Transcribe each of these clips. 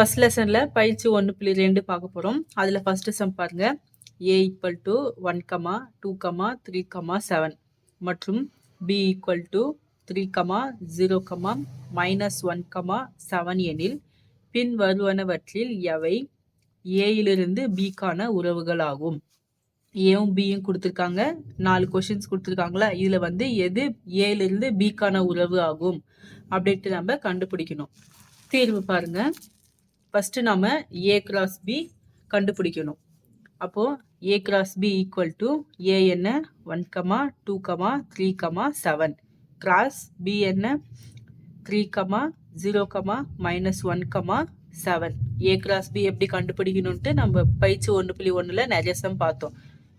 First லெசனில் பயிற்சி ஒன்று புள்ளி ரெண்டு பார்க்க போகிறோம் அதில் ஃபஸ்ட்டு சம் பாருங்க. A equal to one comma two comma three comma seven மற்றும் B equal to three comma zero comma minus one comma seven எனில் பின் வருவனவற்றில் எவை? ஏயிலிருந்து பிக்கான உறவுகள் ஆகும். ஏவும் பியும் கொடுத்துருக்காங்க. நாலு கொஷின்ஸ் கொடுத்துருக்காங்களா? இதில் வந்து எது ஏலிருந்து பிக்கான உறவு ஆகும்? அப்படின்ட்டு நம்ம கண்டுபிடிக்கணும். தீர்வு பாருங்கள் ஃபஸ்ட்டு நம்ம ஏ கிராஸ் பி கண்டுபிடிக்கணும். அப்போது A cross B equal to A என்ன? One comma two comma three comma seven cross B என்ன? Three comma zero comma minus one comma seven A cross B எப்படி கண்டுபிடிக்கணுன்ட்டு நம்ம பயிற்சி ஒன்று புள்ளி ஒன்றில் நிறைய சம் பார்த்தோம்.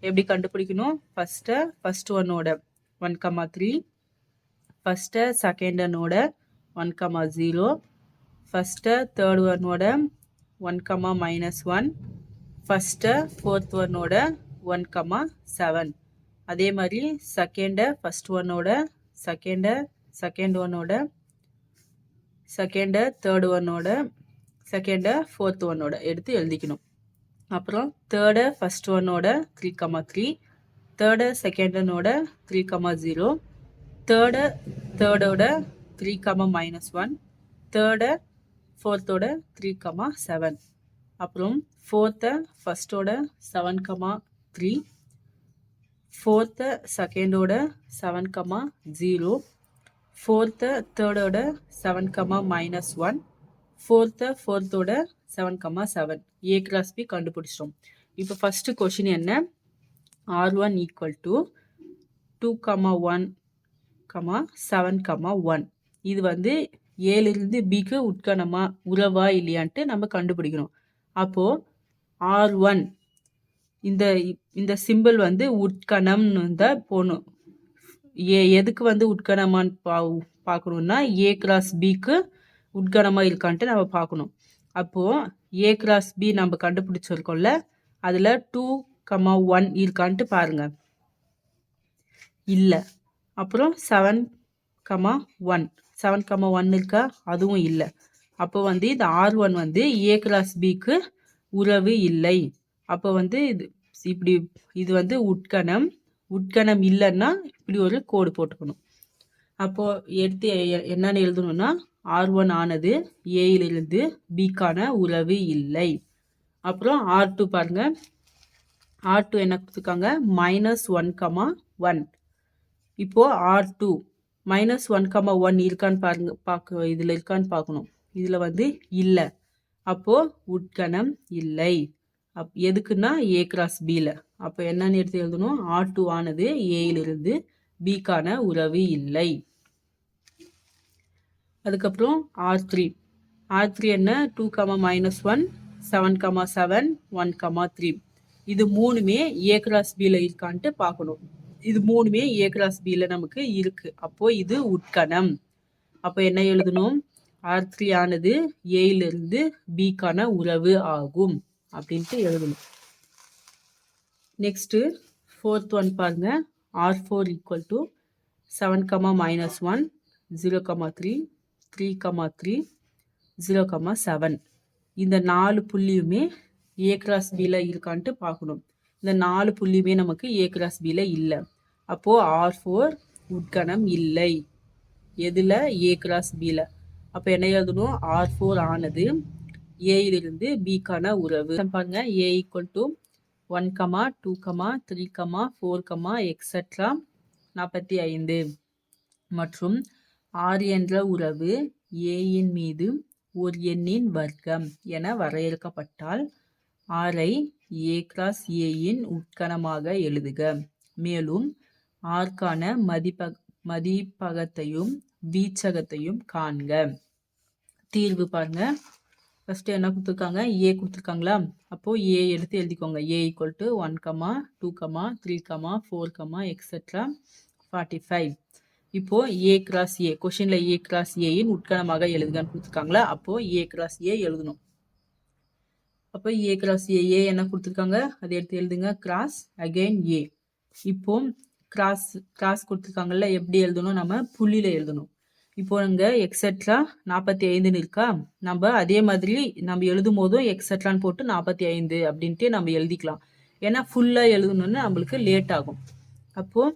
எப்படி கண்டுபிடிக்கணும்? ஃபஸ்ட்டு ஃபஸ்ட் ஒன்னோட one comma three first second ஒன்னோட one comma zero first third ஒன்னோட one comma minus one first fourth ஒன்னோட ஒன் கமா செவன் அதே மாதிரி செகண்டை ஃபஸ்ட் ஒன்னோட செகண்டை செகண்ட் ஒன்னோட செகண்டை தேர்ட் ஒன்னோட செகண்டை ஃபோர்த் ஒன்னோட எடுத்து எழுதிக்கணும். அப்புறம் தேர்டு ஃபஸ்ட் ஒன்னோட த்ரீ கமா த்ரீ தேர்டு செகண்டனோட three comma zero third தேர்டோட three comma minus one third ஃபோர்த்தோட three comma seven அப்புறம் ஃபோர்த்தை ஃபஸ்ட்டோட செவன் கமா த்ரீ ஃபோர்த்தை செகண்டோட seven comma zero fourth தேர்டோட seven comma minus one fourth ஃபோர்த்தோட seven comma seven A cross B கண்டுபிடிச்சிட்டோம். இப்போ first question என்ன? R one equal to two comma one comma seven comma one இது வந்து ஏலிருந்து பிக்கு உட்கணமா உறவா இல்லையான்ட்டு நம்ம கண்டுபிடிக்கணும் அப்போது ஆர் ஒன் இந்த இந்த சிம்பிள் வந்து உட்கணம்னு தான் போகணும் ஏ எதுக்கு வந்து உட்கணமான்னு பா பார்க்கணுன்னா ஏ கிராஸ் பிக்கு உட்கணமாக இருக்கான்ட்டு நம்ம பார்க்கணும். அப்போது ஏ கிராஸ் பி நம்ம கண்டுபிடிச்சிருக்கோம்ல அதில் டூ கமா ஒன் இருக்கான்ட்டு பாருங்கள் இல்லை. அப்புறம் seven comma one seven comma one இருக்கா? அதுவும் இல்லை. அப்போ வந்து இந்த ஆர் ஒன் வந்து ஏ கிளாஸ் பிக்கு உறவு இல்லை. அப்போ வந்து இது இப்படி இது வந்து உட்கணம். உட்கணம் இல்லைன்னா இப்படி ஒரு கோடு போட்டுக்கணும். அப்போது எடுத்து என்னென்னு எழுதணும்னா ஆர் ஒன் ஆனது ஏயிலிருந்து பிக்கான உறவு இல்லை. அப்புறம் ஆர் டூ பாருங்கள் ஆர் டூ என்ன கொடுத்துருக்காங்க? மைனஸ் ஒன் கமா ஒன் இப்போது R two minus one comma one இருக்கான்னு பாருங்க பார்க்க இதில் இருக்கான்னு பார்க்கணும். இதில் வந்து இல்லை. அப்போது உட்கணம் இல்லை. அப் எதுக்குன்னா ஏ கிராஸ் பியில் அப்போ என்னன்னு எடுத்து எழுதணும்? ஆர் டூ ஆனது ஏயிலிருந்து பிக்கான உறவு இல்லை. அதுக்கப்புறம் ஆர் த்ரீ ஆர் த்ரீ என்ன? Two comma minus one seven comma seven one comma three இது மூணுமே ஏ கிராஸ் பியில் இருக்கான்ட்டு பார்க்கணும். இது மூணுமே ஏ கிராஸ் பியில் நமக்கு இருக்குது அப்போது இது உட்கணம். அப்போ என்ன எழுதணும்? ஆர் த்ரீ ஆனது ஏயிலிருந்து பிக்கான உறவு ஆகும் அப்படின்ட்டு எழுதணும். நெக்ஸ்ட்டு ஃபோர்த் ஒன் பாருங்க. R four equal to seven comma minus one zero comma three three comma three zero comma seven இந்த நாலு புள்ளியுமே ஏ கிராஸ் பியில் இருக்கான்ட்டு பார்க்கணும். இந்த நாலு புள்ளியுமே நமக்கு ஏ கிராஸ் பியில் இல்லை. அப்போது ஆர் ஃபோர் உட்கணம் இல்லை. எதில்? ஏ கிராஸ் பியில் அப்போ என்ன எழுதணும்? ஆர் ஃபோர் ஆனது ஏயிலிருந்து பிக்கான உறவு. பாருங்க. A equal to one comma two comma three comma four comma extra நாற்பத்தி ஐந்து. மற்றும் ஆர் என்ற உறவு ஏயின் மீது ஒரு எண்ணின் வர்க்கம் என வரையறுக்கப்பட்டால் ஆரை ஏ கிராஸ் ஏயின் உட்கணமாக எழுதுக. மேலும் ஆர்க்கான மதிப்ப மதிப்பகத்தையும் வீச்சகத்தையும் காண்க. தீர்வு பாருங்க. ஃபஸ்ட்டு என்ன கொடுத்துருக்காங்க? ஏ கொடுத்துருக்காங்களா? அப்போது ஏ எடுத்து எழுதிக்கோங்க. A equal to one comma two comma three comma four comma extra forty five இப்போ A cross A கொஷின்ல A cross ஏயின் உட்கணமாக எழுதுங்கன்னு கொடுத்துருக்காங்களா? அப்போ ஏ கிராஸ் ஏ எழுதணும். அப்போ ஏ கிராஸ் ஏ ஏ என்ன கொடுத்துருக்காங்க? அதை எடுத்து எழுதுங்க. கிராஸ் அகைன் ஏ இப்போ கிராஸ் கிராஸ் கொடுத்துருக்காங்கல்ல எப்படி எழுதணும்? நம்ம புள்ளியில் எழுதணும். இப்போ இங்கே எக்ஸட்ரா நாற்பத்தி ஐந்துன்னு இருக்கா நம்ம அதே மாதிரி நம்ம எழுதும் போதும் எக்ஸட்ரான்னு போட்டு நாற்பத்தி ஐந்து அப்படின்ட்டு நம்ம எழுதிக்கலாம். ஏன்னா ஃபுல்லாக எழுதணுன்னு நம்மளுக்கு லேட் ஆகும். அப்போது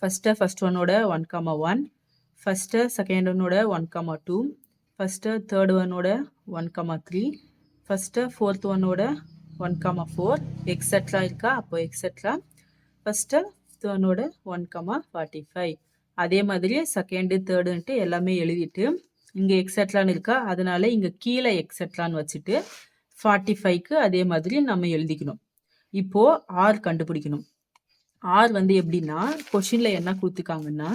ஃபஸ்ட்டு ஃபஸ்ட் ஒன்னோட one comma one first second ஒன்னோட one comma two first third ஒன்னோட one comma three first fourth ஒன்னோட ஒன் காமா ஃபோர் எக்ஸட்ரா இருக்கா? அப்போ எக்ஸட்ரா ஃபஸ்ட்டு ஒன்னோட ஒன் கமா ஃபார்ட்டி ஃபைவ் அதே மாதிரி செகண்டு தேர்டுன்ட்டு எல்லாமே எழுதிட்டு இங்கே எக்ஸட்லான்னு இருக்கா அதனால இங்கே கீழே எக்ஸட்லான்னு வச்சுட்டு ஃபார்ட்டி ஃபைவ்க்கு அதே மாதிரி நம்ம எழுதிக்கணும். இப்போது ஆர் கண்டுபிடிக்கணும். ஆர் வந்து எப்படின்னா கொஷினில் என்ன கொடுத்துருக்காங்கன்னா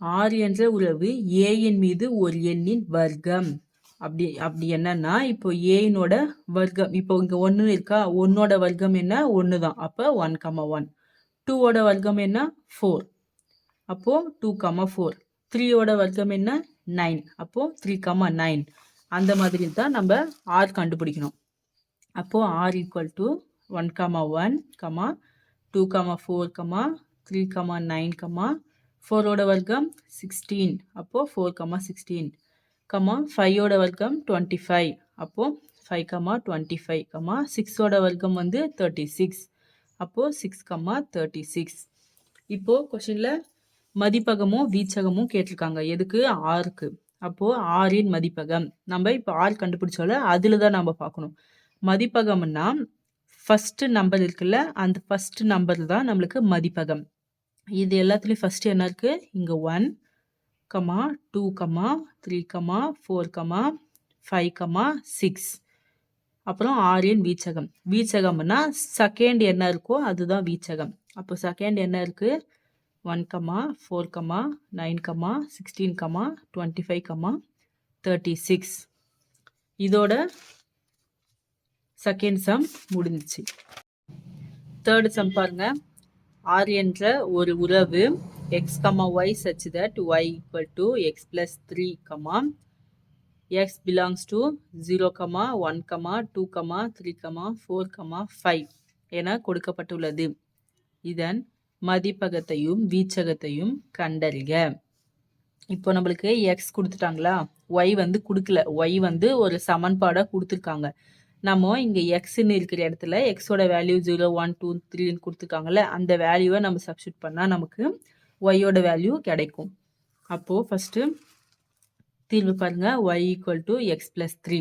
ஆர் என்ற உறவு ஏயின் மீது ஒரு எண்ணின் வர்க்கம். அப்படி அப்படி என்னன்னா இப்போ ஏயினோட வர்க்கம் இப்போ இங்கே ஒன்று இருக்கா ஒன்னோட வர்க்கம் என்ன? ஒன்று தான் அப்போ ஒன் கமா ஒன் டூவோட வர்க்கம் என்ன? ஃபோர் அப்போது டூ கமா ஃபோர் த்ரீயோட வர்க்கம் என்ன? நைன் அப்போது த்ரீ கமா நைன் அந்த மாதிரி தான் நம்ம ஆர் கண்டுபிடிக்கணும். அப்போது R equal to one comma one comma two comma four comma three comma nine comma ஃபோரோட வர்க்கம் சிக்ஸ்டீன் அப்போது ஃபோர் கமா சிக்ஸ்டீன் கமா ஃபைவோட வர்க்கம் டுவெண்ட்டி ஃபைவ் அப்போது five comma twenty five comma சிக்ஸோட வர்க்கம் வந்து தேர்ட்டி சிக்ஸ் அப்போது சிக்ஸ் கம்மா தேர்ட்டி சிக்ஸ் இப்போது கொஷினில் மதிப்பகமும் வீச்சகமும் கேட்டிருக்காங்க. எதுக்கு? ஆறுக்கு. அப்போது ஆறின் மதிப்பகம். நம்ம இப்போ ஆறு கண்டுபிடிச்சோல அதில் தான் நம்ம பார்க்கணும். மதிப்பகம்னா ஃபஸ்ட்டு நம்பர் இருக்குல்ல அந்த ஃபஸ்ட்டு நம்பர் தான் நம்மளுக்கு மதிப்பகம். இது எல்லாத்துலேயும் ஃபஸ்ட்டு என்ன இருக்குது இங்கே one comma two comma three comma four comma five comma six அப்புறம் ஆரியன் வீச்சகம். வீச்சகம்னா செகண்ட் என்ன இருக்கோ அதுதான் வீச்சகம். அப்போ செகண்ட் என்ன இருக்குது one comma four comma nine comma sixteen comma twenty five comma thirty six இதோட செகண்ட் சம் முடிஞ்சிச்சு. தேர்டு சம் பாருங்க. ஆர் என்ற ஒரு உறவு x comma y such that y equal to x plus three comma x belongs to 0, 1, 2, 3, 4, 5 என கொடுக்கப்பட்டுள்ளது. இதன் மதிப்பகத்தையும் வீச்சகத்தையும் கண்டறிக. இப்போ நம்மளுக்கு எக்ஸ் கொடுத்துட்டாங்களா? ஒய் வந்து கொடுக்கல. ஒய் வந்து ஒரு சமன்பாடாக கொடுத்துருக்காங்க. நம்ம இங்கே எக்ஸ்ன்னு இருக்கிற இடத்துல எக்ஸோட வேல்யூ ஜீரோ ஒன் டூ த்ரீன்னு கொடுத்துருக்காங்கல்ல அந்த வேல்யூவை நம்ம சப்ஸ்டியூட் பண்ணால் நமக்கு ஒய்யோட வேல்யூ கிடைக்கும். அப்போது ஃபஸ்ட்டு தீர்வு பாருங்க. Y equal to x plus three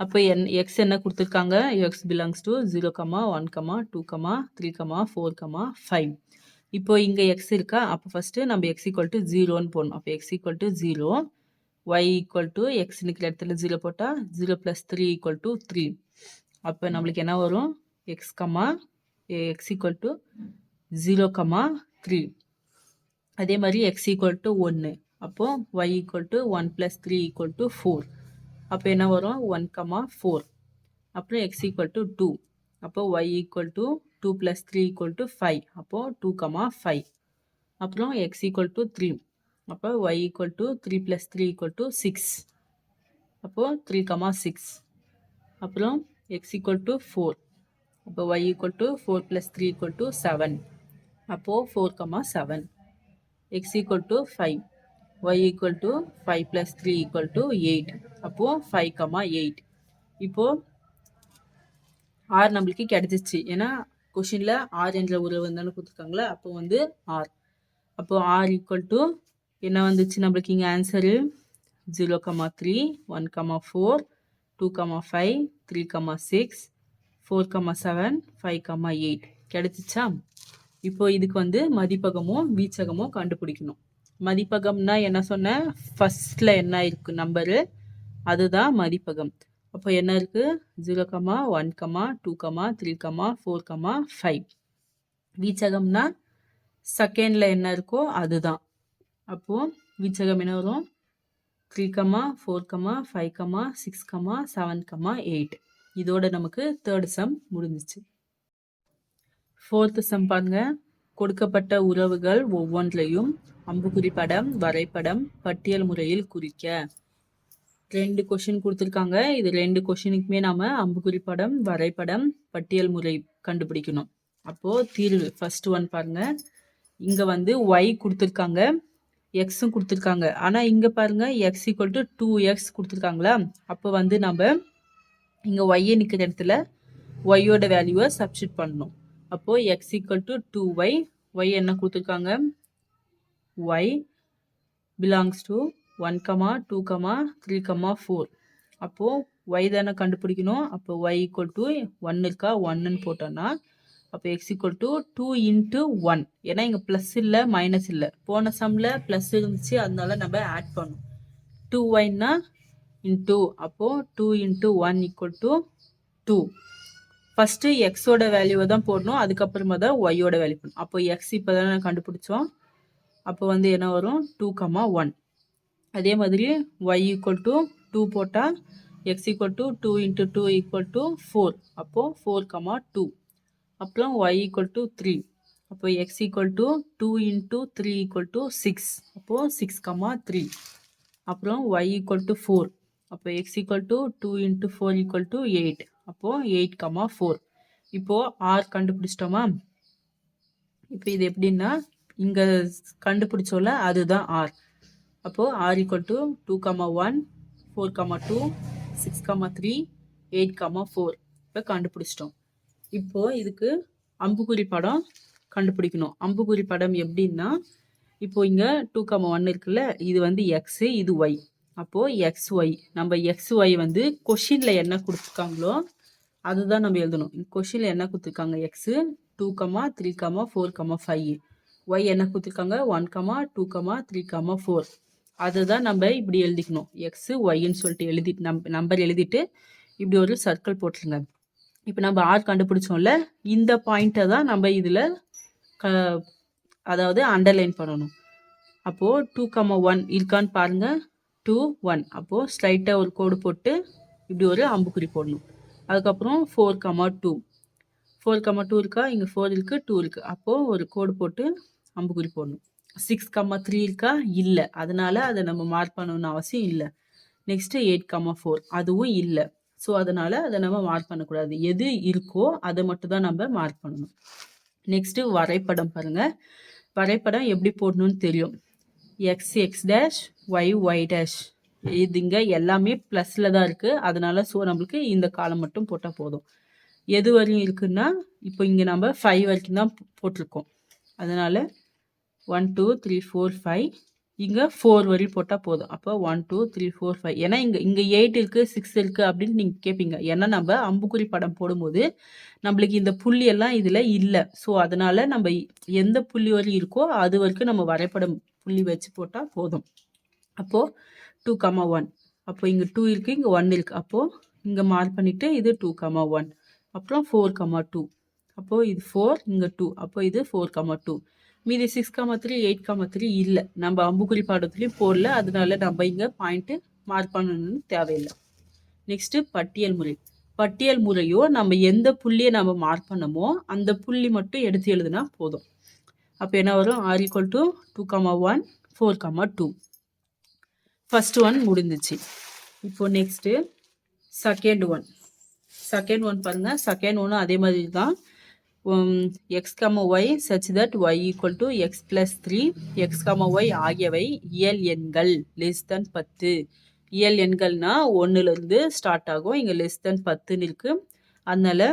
அப்போ என் எக்ஸ் என்ன கொடுத்துருக்காங்க? X belongs to zero comma one comma two comma three comma four comma five இப்போ இங்கே எக்ஸ் இருக்கா? அப்போ ஃபஸ்ட்டு நம்ம எக்ஸ் ஈக்குவல் டு ஜீரோன்னு போடணும். அப்போ x equal to zero y equal to x நிற்கிற இடத்துல ஜீரோ போட்டால் zero plus three equal to three அப்போ நம்மளுக்கு என்ன வரும்? X comma x equal to zero comma three அதே மாதிரி எக்ஸ் ஈக்குவல் டு ஒன்று அப்போது y equal to one plus three equal to four அப்போ என்ன வரும் ஒன் கமா ஃபோர் அப்புறம் எக்ஸ் ஈக்குவல் டு டூ அப்போது y equal to two plus three equal to five அப்போது டூ கமா ஃபைவ் அப்புறம் X equal to three அப்போ y equal to three plus three equal to six அப்போது three comma six அப்புறம் X equal to four அப்போ y equal to four plus three equal to seven அப்போது four comma seven x equal to five y equal to five plus three equal to eight அப்போது five comma eight இப்போது R நம்மளுக்கு கிடச்சிச்சு ஏன்னா கொஷினில் R என்ற உறவு தானே கொடுத்துருக்காங்களே அப்போ வந்து ஆர் அப்போது ஆர் ஈக்குவல் டு என்ன வந்துச்சு நம்மளுக்கு இங்கே answer zero comma three one comma four two comma five three comma six four comma seven five comma eight கிடச்சிச்சா? இப்போ இதுக்கு வந்து மதிப்பகமும் வீச்சகமோ கண்டுபிடிக்கணும். மதிப்பகம்னா என்ன சொன்னேன் ஃபஸ்ட்டில் என்ன இருக்குது நம்பரு அதுதான் மதிப்பகம். அப்போ என்ன இருக்குது zero comma one comma two comma three comma four comma five வீச்சகம்னா செகண்டில் என்ன இருக்கோ அதுதான். அப்போது வீச்சகம் என்ன வரும்? Three comma four comma five comma six comma seven comma eight இதோட நமக்கு தேர்ட் சம் முடிஞ்சிச்சு. ஃபோர்த்து சம் பாருங்க. கொடுக்கப்பட்ட உறவுகள் ஒவ்வொன்றையும் அம்புக்குறி படம் வரைபடம் பட்டியல் முறையில் குறிக்க. ரெண்டு கொஷின் கொடுத்துருக்காங்க. இது ரெண்டு கொஷினுக்குமே நாம அம்புக்குறி படம் வரைபடம் பட்டியல் முறை கண்டுபிடிக்கணும். அப்போ தீர்வு ஃபர்ஸ்ட் ஒன் பாருங்க. இங்க வந்து ஒய் கொடுத்துருக்காங்க. எக்ஸும் கொடுத்துருக்காங்க. ஆனால் இங்கே பாருங்கள் x equal to two x கொடுத்துருக்காங்களா? அப்போ வந்து நம்ம இங்கே ஒய்யை நிற்கிற இடத்துல ஒய்யோட வேல்யூவை சப்ஸ்டியூட் பண்ணணும். அப்போது x equal to two y y என்ன கொடுத்துருக்காங்க? Y belongs to one comma two comma three comma four அப்போது ஒய் தானே கண்டுபிடிக்கணும்? அப்போ ஒய் ஈக்குவல் டு ஒன் இருக்கா? ஒன்னுன்னு போட்டோன்னா அப்போ x equal to two into one ஏன்னா இங்கே ப்ளஸ் இல்லை மைனஸ் இல்லை. போன சம்மில் ப்ளஸ் இருந்துச்சு அதனால நம்ம ஆட் பண்ணோம் டூ ஒய்னா இன்டூ அப்போது two into one equal to two first எக்ஸோட வேல்யூவை தான் போடணும் அதுக்கப்புறமா தான் ஒய்யோட வேல்யூ போடணும். அப்போ எக்ஸ் இப்போ தானே கண்டுபிடிச்சோம். அப்போ வந்து என்ன வரும்? டூ கமா ஒன் அதே மாதிரி ஒய் ஈக்குவல் டு டூ போட்டால் x equal to two into two equal to four அப்போது ஃபோர் கமா டூ அப்புறம் ஒய் ஈக்குவல் டு த்ரீ அப்போ x equal to two into three equal to six அப்போது six comma three அப்புறம் Y equal to four அப்போ x equal to two into four equal to eight அப்போது eight comma four இப்போது R கண்டுபிடிச்சிட்டோமா? இப்போ இது எப்படின்னா இங்கே கண்டுபிடிச்சோல அதுதான் ஆர் அப்போது R equal to two comma one four comma two six comma three eight comma four இப்போ கண்டுபிடிச்சிட்டோம். இப்போது இதுக்கு அம்புக்குறி படம் கண்டுபிடிக்கணும். அம்புக்குறி படம் எப்படின்னா இப்போ இங்கே டூ கமா ஒன் இருக்குல்ல இது வந்து எக்ஸு இது ஒய் அப்போது எக்ஸ் ஒய் நம்ம எக்ஸ் ஒய் வந்து கொஷினில் என்ன கொடுத்துருக்காங்களோ அதுதான் நம்ம எழுதணும். கொஷினில் என்ன கொடுத்துருக்காங்க? X two comma three comma four comma five y என்ன கொடுத்துருக்காங்க? One comma two comma three comma four அதுதான் நம்ம இப்படி எழுதிக்கணும். எக்ஸு ஒய்ன்னு சொல்லிட்டு எழுதி நம் நம்பர் எழுதிட்டு இப்படி ஒரு சர்க்கிள் போட்டுருங்க. இப்போ நம்ம ஆர் கண்டுபிடிச்சோம்ல இந்த பாயிண்ட்டை தான் நம்ம இதில் க அதாவது அண்டர்லைன் பண்ணணும். அப்போது டூ கமா ஒன் இருக்கான்னு பாருங்கள் டூ ஒன் அப்போது ஸ்ட்ரைட்டாக ஒரு கோடு போட்டு இப்படி ஒரு அம்புக்குறி போடணும். அதுக்கப்புறம் four comma two four comma two இருக்கா? இங்கே ஃபோர் இருக்குது டூ இருக்குது அப்போது ஒரு கோடு போட்டு அம்புக்குறி போடணும். சிக்ஸ் கம்மா த்ரீ இருக்கா? இல்லை. அதனால் அதை நம்ம மார்க் பண்ணணும்னு அவசியம் இல்லை. நெக்ஸ்ட்டு எயிட் கம்மா ஃபோர் அதுவும் இல்லை. ஸோ அதனால் அதை நம்ம மார்க் பண்ணக்கூடாது. எது இருக்கோ அதை மட்டும் தான் நம்ம மார்க் பண்ணணும். நெக்ஸ்ட்டு வரைபடம் பாருங்கள் வரைபடம் எப்படி போடணும்னு தெரியும்? X x dash y y dash இது இங்கே எல்லாமே ப்ளஸில் தான் இருக்குது அதனால் ஸோ நம்மளுக்கு இந்த காலம் மட்டும் போட்டால் போதும். எது வரையும் இருக்குன்னா இப்போ இங்கே நம்ம ஃபைவ் வரைக்கும் தான் போட்டிருக்கோம். அதனால் one two three four five இங்கே ஃபோர் வரி போட்டால் போதும். அப்போ one two three four five ஏன்னா இங்கே இங்கே எயிட் இருக்குது சிக்ஸ் இருக்குது அப்படின்னு நீங்கள் கேட்பீங்க ஏன்னா நம்ம அம்புக்குறி படம் போடும்போது நம்மளுக்கு இந்த புள்ளி எல்லாம் இதில் இல்லை. ஸோ அதனால் நம்ம எந்த புள்ளி வரி இருக்கோ அது வரைக்கும் நம்ம வரைபடம் புள்ளி வச்சு போட்டால் போதும். அப்போது டூ கமா ஒன் அப்போ இங்கே டூ இருக்குது இங்கே ஒன் இருக்குது அப்போது இங்கே மார்க் பண்ணிவிட்டு இது டூ கமா ஒன் அப்புறம் ஃபோர் கமா டூ அப்போது இது ஃபோர் இங்கே டூ அப்போ இது ஃபோர் கமா டூ மீதி six comma three eight comma three இல்லை. நம்ம அம்புக்குறி பாடத்துலேயும் போடல. அதனால நம்ம இங்கே பாயிண்ட்டு மார்க் பண்ணணும்னு தேவையில்லை. நெக்ஸ்ட்டு பட்டியல் முறை. பட்டியல் முறையோ நம்ம எந்த புள்ளியை நம்ம மார்க் பண்ணமோ அந்த புள்ளி மட்டும் எடுத்து எழுதுனா போதும். அப்போ என்ன வரும்? R equal to two comma one four comma two first one முடிஞ்சிச்சு. இப்போ next second one second one பாருங்கள் செகண்ட் ஒன்று அதே மாதிரி தான். X comma y such that y equal to x plus three x comma y ஆகியவை இயல் எண்கள் லெஸ் தென் பத்து. இயல் எண்கள்னா ஒன்றுலேருந்து ஸ்டார்ட் ஆகும். இங்கே லெஸ் தென் பத்துன்னு இருக்குது அதனால்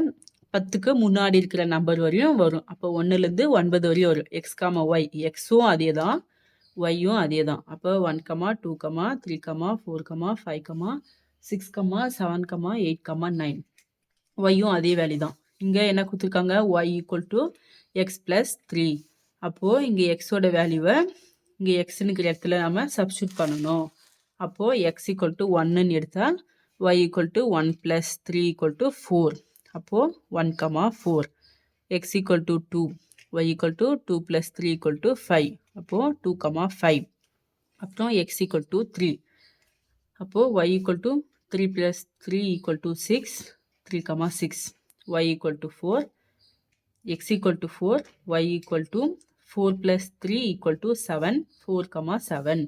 பத்துக்கு முன்னாடி இருக்கிற நம்பர் வரையும் வரும். அப்போ ஒன்றுலேருந்து ஒன்பது வரையும் வரும். எக்ஸ் காம ஒய் எக்ஸும் அதே தான். ஒய்யும் அதே தான். அப்போ one comma two comma three comma four comma five comma six comma seven comma eight comma nine ஒய்யும் அதே வேல்யூ தான். இங்கே என்ன கொடுத்துருக்காங்க? Y equal to x plus three அப்போது இங்கே எக்ஸோட வேல்யூவை இங்கே எக்ஸுனுக்கிற இடத்துல நம்ம சப்ஸ்டியூட் பண்ணணும். அப்போது எக்ஸ் ஈக்குவல் டு ஒன்னுன்னு எடுத்தால் y equal to one plus three equal to four அப்போது one comma four x equal to two y equal to two plus three equal to five அப்போது டூ கமா ஃபைவ் அப்புறம் X equal to three அப்போது y equal to three plus three equal to six three comma six y equal to four x equal to four y equal to four plus three equal to seven four comma seven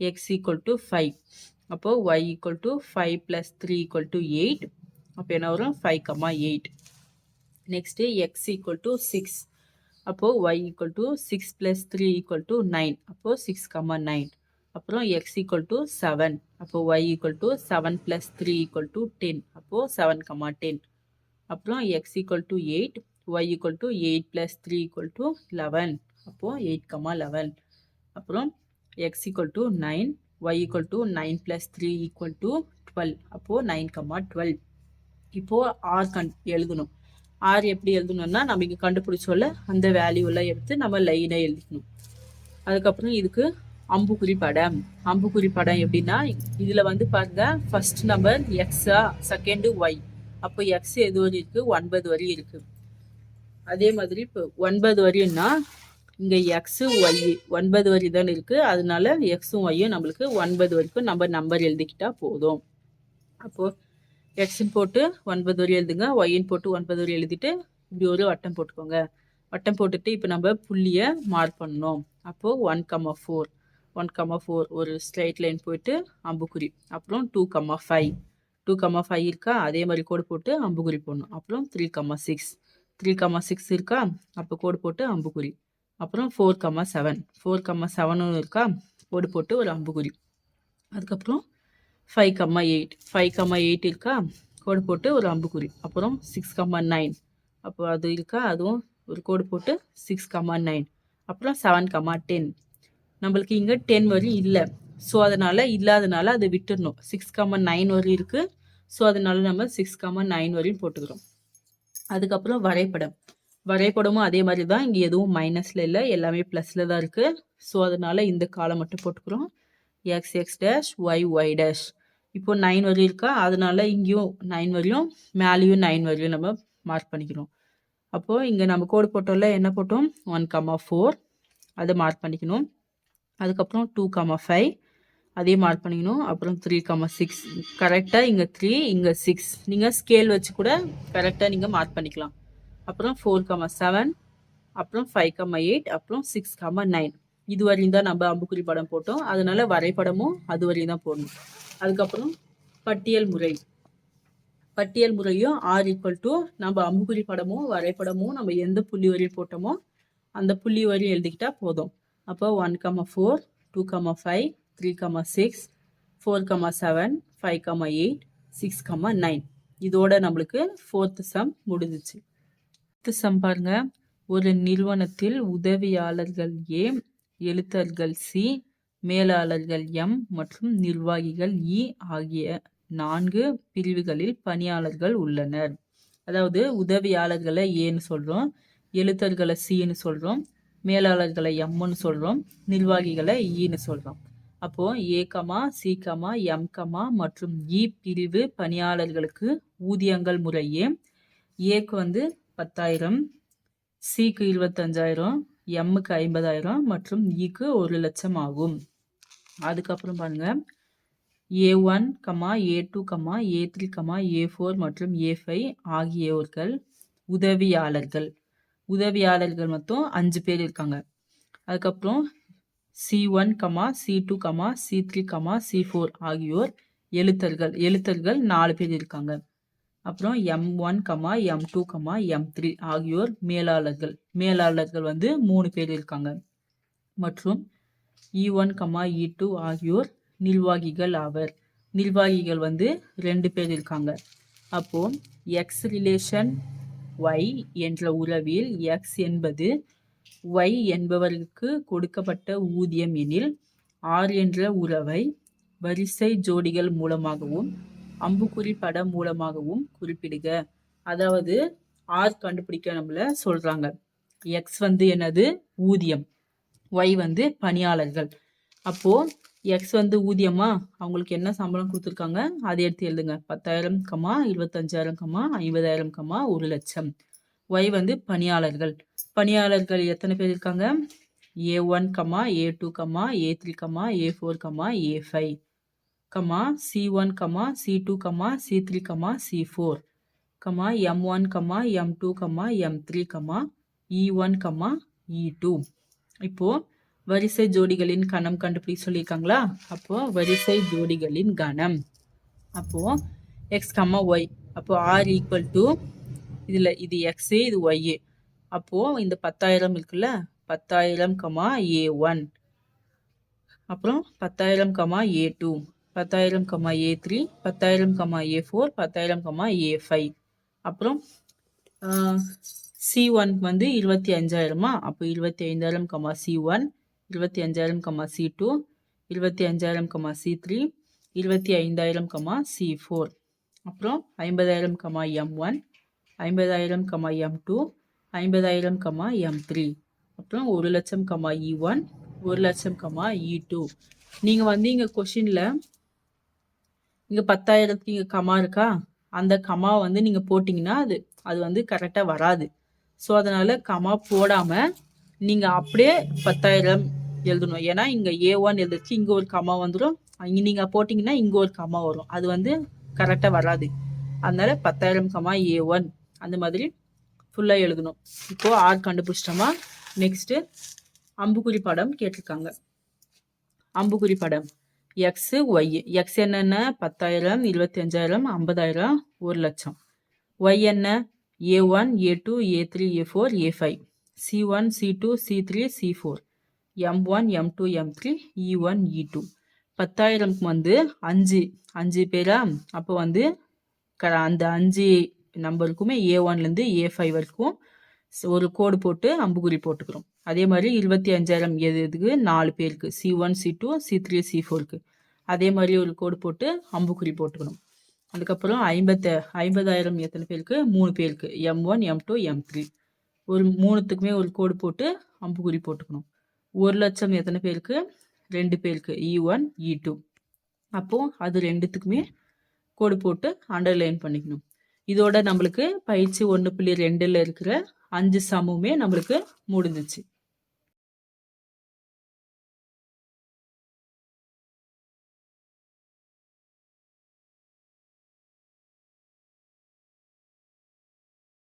x equal to five அப்போது y equal to five plus three equal to eight அப்போ என்ன வரும் five comma eight next x equal to six அப்போது y equal to six plus three equal to nine அப்போது six comma nine அப்புறம் X equal to seven அப்போது y equal to seven plus three equal to ten அப்போது seven comma ten அப்புறம் x equal to eight y equal to eight plus three equal to eleven அப்போது eight comma eleven அப்புறம் x equal to nine y equal to nine plus three equal to twelve அப்போது nine comma twelve இப்போது R கண் எழுதணும் R எப்படி எழுதணும்னா நம்ம இங்கே கண்டுபிடிச்சோல்ல அந்த வேல்யூலாம் எடுத்து நம்ம லைனாக எழுதிக்கணும். அதுக்கப்புறம் இதுக்கு அம்புக்குறி படம். அம்புக்குறி படம் எப்படின்னா இதில் வந்து பாருங்க ஃபர்ஸ்ட் நம்பர் எக்ஸா செகண்டு ஒய் அப்போ எக்ஸ் எது வரையும் இருக்குது ஒன்பது வரி இருக்குது அதே மாதிரி இப்போ ஒன்பது வரின்னா இங்கே எக்ஸு ஒய் ஒன்பது வரி தான் இருக்குது அதனால எக்ஸும் ஒய்யும் நம்மளுக்கு ஒன்பது வரைக்கும் நம்ம நம்பர் எழுதிக்கிட்டா போதும். அப்போது எக்ஸின் போட்டு ஒன்பது வரி எழுதுங்க ஒயின் போட்டு ஒன்பது வரி எழுதிட்டு இப்படி ஒரு வட்டம் போட்டுக்கோங்க. வட்டம் போட்டுட்டு இப்போ நம்ம புள்ளியை மார்க் பண்ணணும். அப்போது one comma four one comma four ஒரு ஸ்ட்ரைட் லைன் போயிட்டு அம்புக்குறி. அப்புறம் two comma five two comma five இருக்கா? அதே மாதிரி கோடு போட்டு அம்புக்குறி போடணும். அப்புறம் three comma six three comma six இருக்கா? அப்போ கோடு போட்டு அம்புக்குறி. அப்புறம் four comma seven four comma செவனும் இருக்கா? கோடு போட்டு ஒரு அம்புக்குறி. அதுக்கப்புறம் five comma eight five comma eight இருக்கா? கோடு போட்டு ஒரு அம்புக்குறி. அப்புறம் சிக்ஸ் கம்மா நைன் அப்போ அது இருக்கா? அதுவும் ஒரு கோடு போட்டு சிக்ஸ் கம்மா நைன் அப்புறம் செவன் கம்மா டென் நம்மளுக்கு இங்கே டென் வரையும் இல்லை. ஸோ அதனால் இல்லாதனால அதை விட்டுடணும் சிக்ஸ் கம்மா நைன் வரையும் இருக்குது ஸோ அதனால நம்ம சிக்ஸ் கம்மா நைன் வரையும் போட்டுக்கிறோம். அதுக்கப்புறம் வரைபடம். வரைபடமும் அதே மாதிரி தான். இங்கே எதுவும் மைனஸில் இல்லை. எல்லாமே ப்ளஸில் தான் இருக்குது ஸோ அதனால் இந்த காலம் மட்டும் போட்டுக்கிறோம். X x dash y y dash இப்போ நைன் வரையும் இருக்கா? அதனால இங்கேயும் நைன் வரையும் மேலேயும் நைன் வரையும் நம்ம மார்க் பண்ணிக்கிறோம். அப்போது இங்கே நம்ம கோடு போட்டோம்ல என்ன போட்டோம்? ஒன் கமா ஃபோர் அதை மார்க் பண்ணிக்கணும். அதுக்கப்புறம் டூ கமா ஃபைவ் அதே மார்க் பண்ணிக்கணும். அப்புறம் த்ரீ கமா சிக்ஸ் கரெக்டாக இங்கே த்ரீ இங்கே சிக்ஸ் நீங்கள் ஸ்கேல் வச்சு கூட கரெக்டாக நீங்கள் மார்க் பண்ணிக்கலாம். அப்புறம் ஃபோர் கமா செவன் அப்புறம் ஃபைவ் கமா எயிட் அப்புறம் சிக்ஸ் கமா நைன் இது வரையும் தான் நம்ம அம்புக்குறி படம் போட்டோம். அதனால வரைபடமும் அது வரையும் தான் போடணும். அதுக்கப்புறம் பட்டியல் முறை. பட்டியல் முறையும் ஆர் ஈக்குவல் டு நம்ம அம்புக்குறி படமும் வரைபடமும் நம்ம எந்த புள்ளி வரி போட்டோமோ அந்த புள்ளி வரி எழுதிக்கிட்டா போதும். அப்போ one comma four two comma five three comma six four comma seven five comma eight six comma nine இதோட நம்மளுக்கு ஃபோர்த்து சம் முடிஞ்சிச்சு. ஃபிஃப்த்து சம் பாருங்க. ஒரு நிறுவனத்தில் உதவியாளர்கள் ஏ எழுத்தர்கள் சி மேலாளர்கள் எம் மற்றும் நிர்வாகிகள் இ ஆகிய நான்கு பிரிவுகளில் பணியாளர்கள் உள்ளனர். அதாவது உதவியாளர்களை ஏன்னு சொல்கிறோம் எழுத்தர்களை சின்னு சொல்கிறோம் மேலாளர்களை எம்னு சொல்கிறோம் நிர்வாகிகளை ஈன்னு சொல்கிறோம் அப்போது ஏ கமா எம்கமா மற்றும் இ பிரிவு பணியாளர்களுக்கு ஊதியங்கள் முறையே ஏக்கு வந்து பத்தாயிரம் சிக்கு இருபத்தஞ்சாயிரம் எம்முக்கு ஐம்பதாயிரம் மற்றும் இக்கு ஒரு லட்சம் ஆகும். அதுக்கப்புறம் பாருங்கள் A one comma A two comma A three comma A four மற்றும் ஏ ஃபைவ் ஆகியோர்கள் உதவியாளர்கள். உதவியாளர்கள் மொத்தம் அஞ்சு பேர் இருக்காங்க. அதுக்கப்புறம் C one comma C two comma C three comma C four ஆகியோர் எழுத்தர்கள். எழுத்தர்கள் நாலு பேர் இருக்காங்க. அப்புறம் M one comma M two comma M three ஆகியோர் மேலாளர்கள். மேலாளர்கள் வந்து மூணு பேர் இருக்காங்க. மற்றும் E one comma E two ஆகியோர் நிர்வாகிகள் ஆவர். நிர்வாகிகள் வந்து ரெண்டு பேர் இருக்காங்க. அப்போ எக்ஸ் ரிலேஷன் ஒய் என்ற உறவில் எக்ஸ் என்பது ஒய் என்பவருக்கு கொடுக்கப்பட்ட ஊதியம் எனில் ஆர் என்ற உறவை வரிசை ஜோடிகள் மூலமாகவும் அம்புக்குறி படம் மூலமாகவும் குறிப்பிடுக. அதாவது ஆர் கண்டுபிடிக்க நம்மள சொல்றாங்க. எக்ஸ் வந்து என்னது? ஊதியம். ஒய் வந்து பணியாளர்கள். அப்போ எக்ஸ் வந்து ஊதியமா? அவங்களுக்கு என்ன சம்பளம் கொடுத்துருக்காங்க? அதை எடுத்து எழுதுங்க. பத்தாயிரம் கமா இருபத்தஞ்சாயிரம் கமா ஐம்பதாயிரம் கமா ஒரு லட்சம். ஒய் வந்து பணியாளர்கள். பணியாளர்கள் எத்தனை பேர் இருக்காங்க? A one comma A two comma A three comma A four comma A five comma C one comma C two comma C three comma C four comma M one comma M two comma M three comma E one comma E two இப்போது வரிசை ஜோடிகளின் கணம் கண்டுபிடி சொல்லியிருக்காங்களா? அப்போது வரிசை ஜோடிகளின் கணம். அப்போது எக்ஸ் கம்மா ஒய் அப்போது ஆர் ஈக்குவல் டு இதில் இது எக்ஸு இது ஒய்யு அப்போது இந்த பத்தாயிரம் இருக்குல்ல? பத்தாயிரம் கமா ஏ ஒன் அப்புறம் பத்தாயிரம் கமா ஏ டூ பத்தாயிரம் கமா ஏ த்ரீ பத்தாயிரம் கமா ஏ ஃபோர் பத்தாயிரம் கமா ஏ ஃபைவ் அப்புறம் சி ஒன் வந்து இருபத்தி அஞ்சாயிரமா அப்போ இருபத்தி ஐந்தாயிரம் கமா சி ஒன் இருபத்தி அஞ்சாயிரம் கமா சி டூ இருபத்தி அஞ்சாயிரம் கமா சி த்ரீ இருபத்தி ஐந்தாயிரம் கமா சி ஃபோர் அப்புறம் ஐம்பதாயிரம் கமா எம் ஒன் ஐம்பதாயிரம் கமா எம் டூ ஐம்பதாயிரம் கமா எம் த்ரீ அப்புறம் ஒரு லட்சம் கமா இ ஒன் ஒரு லட்சம் கமா இ டூ நீங்கள் வந்து இங்கே கொஷினில் இங்கே பத்தாயிரத்துக்கு இங்கே கமா இருக்கா? அந்த கமா வந்து நீங்கள் போட்டிங்கன்னா அது அது வந்து கரெக்டாக வராது. ஸோ அதனால் கமா போடாமல் நீங்கள் அப்படியே பத்தாயிரம் எழுதணும். ஏன்னா இங்கே ஏ ஒன் எழுதுச்சு இங்கே ஒரு கமா வந்துடும் இங்கே நீங்கள் போட்டிங்கன்னா இங்கே ஒரு கமா வரும். அது வந்து கரெக்டாக வராது. அதனால் பத்தாயிரம் கமா ஏ ஒன் அந்த மாதிரி ஃபுல்லாக எழுதணும். இப்போது ஆர் கண்டுபிடிச்சிட்டோமா? நெக்ஸ்ட்டு அம்புக்குறி படம் கேட்டிருக்காங்க. அம்புக்குறி படம். எக்ஸு ஒய் எக்ஸ் என்னென்ன? பத்தாயிரம் இருபத்தி அஞ்சாயிரம் ஐம்பதாயிரம் ஒரு லட்சம். ஒய் என்ன? A one A two A three A four A five C one C two C three C four M one M two M three E one E two பத்தாயிரம்க்கு வந்து அஞ்சு. அஞ்சு பேரா? அப்போ வந்து க அந்த அஞ்சு நம்பருக்குமே ஏ ஒன்லேருந்து ஏ ஃபைவ் வரைக்கும் ஒரு கோடு போட்டு அம்புக்குறி போட்டுக்கிறோம். அதே மாதிரி இருபத்தி அஞ்சாயிரம் எது எதுக்கு? நாலு பேருக்கு. C one C two C three C ஃபோருக்கு அதே மாதிரி ஒரு கோடு போட்டு அம்புக்குறி போட்டுக்கணும். அதுக்கப்புறம் ஐம்பத்த ஐம்பதாயிரம் எத்தனை பேருக்கு? மூணு பேருக்கு. M one M two M three ஒரு மூணுத்துக்குமே ஒரு கோடு போட்டு அம்புக்குறி போட்டுக்கணும். ஒரு லட்சம் எத்தனை பேருக்கு? ரெண்டு பேருக்கு. இ ஒன் இ டூ அப்போது அது ரெண்டுத்துக்குமே கோடு போட்டு அண்டர்லைன் பண்ணிக்கணும். இதோட நம்மளுக்கு பயிற்சி ஒன்று புள்ளி ரெண்டில் இருக்கிற அஞ்சு சமமே நம்மளுக்கு முடிஞ்சிச்சு.